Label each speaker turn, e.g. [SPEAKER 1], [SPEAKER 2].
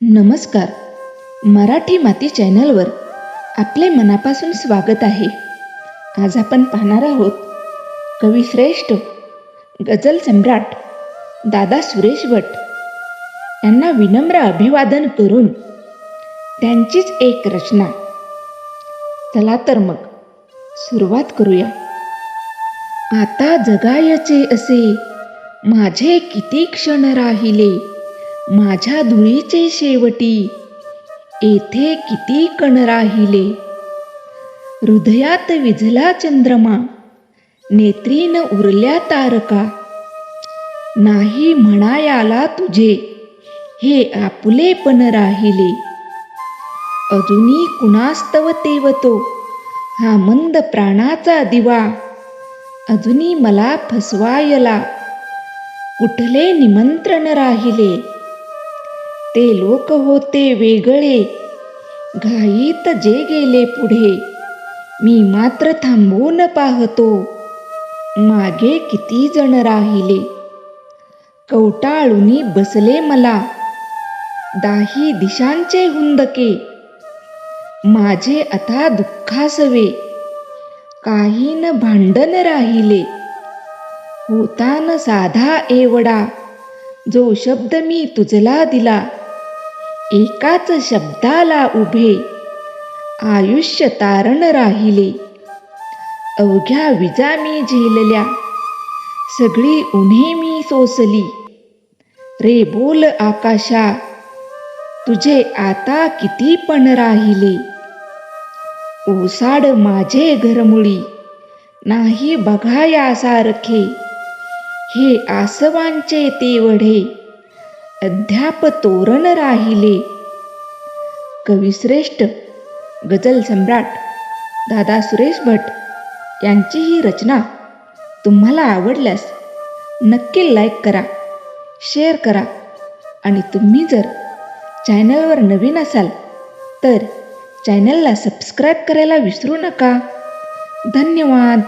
[SPEAKER 1] नमस्कार. मराठी माती चॅनलवर आपले मनापासून स्वागत आहे. आज आपण पाहणार आहोत कविश्रेष्ठ गझल सम्राट दादा सुरेश भट यांना विनम्र अभिवादन करून त्यांचीच एक रचना. चला तर मग सुरुवात करूया. आता जगायचे असे माझे किती क्षण राहिले? माझ्या धुळीचे शेवटी. येथे किती कण राहिले? हृदयात विझला चंद्रमा. नेत्रीन उरल्या तारका. नाही म्हणायाला तुझे. हे आपुलेपण राहिले. अजूनी कुणास्तव तेवतो. हा मंद प्राणाचा दिवा. अजूनी मला फसवायला. कुठले निमंत्रण राहिले? ते लोक होते वेगळे. घाईत जे गेले पुढे मी मात्र थांबून पाहतो. मागे किती जण राहिले. कवटाळुनी बसले मला. दाही दिशांचे हुंदके. माझे आता दुःखासवे. काही न भांडण राहिले. होता न साधा एवढा जो शब्द मी तुझला दिला. एकाच शब्दाला उभे. आयुष्य तारण राहिले. अवघ्या विजा मी झेलल्या. सगळी उन्हे मी सोसली. रे बोल आकाशा तुझे आता किती पण राहिले. ओसाड माझे घरमुळी नाही बघायासारखे हे आसवांचे तेवढे अध्याप तोरण राहिले. कविश्रेष्ठ गजल सम्राट दादा सुरेश भट यांची ही रचना तुम्हाला आवडल्यास नक्की लाईक करा शेअर करा आणि तुम्ही जर चॅनलवर नवीन असाल तर चॅनलला सबस्क्राईब करायला विसरू नका. धन्यवाद.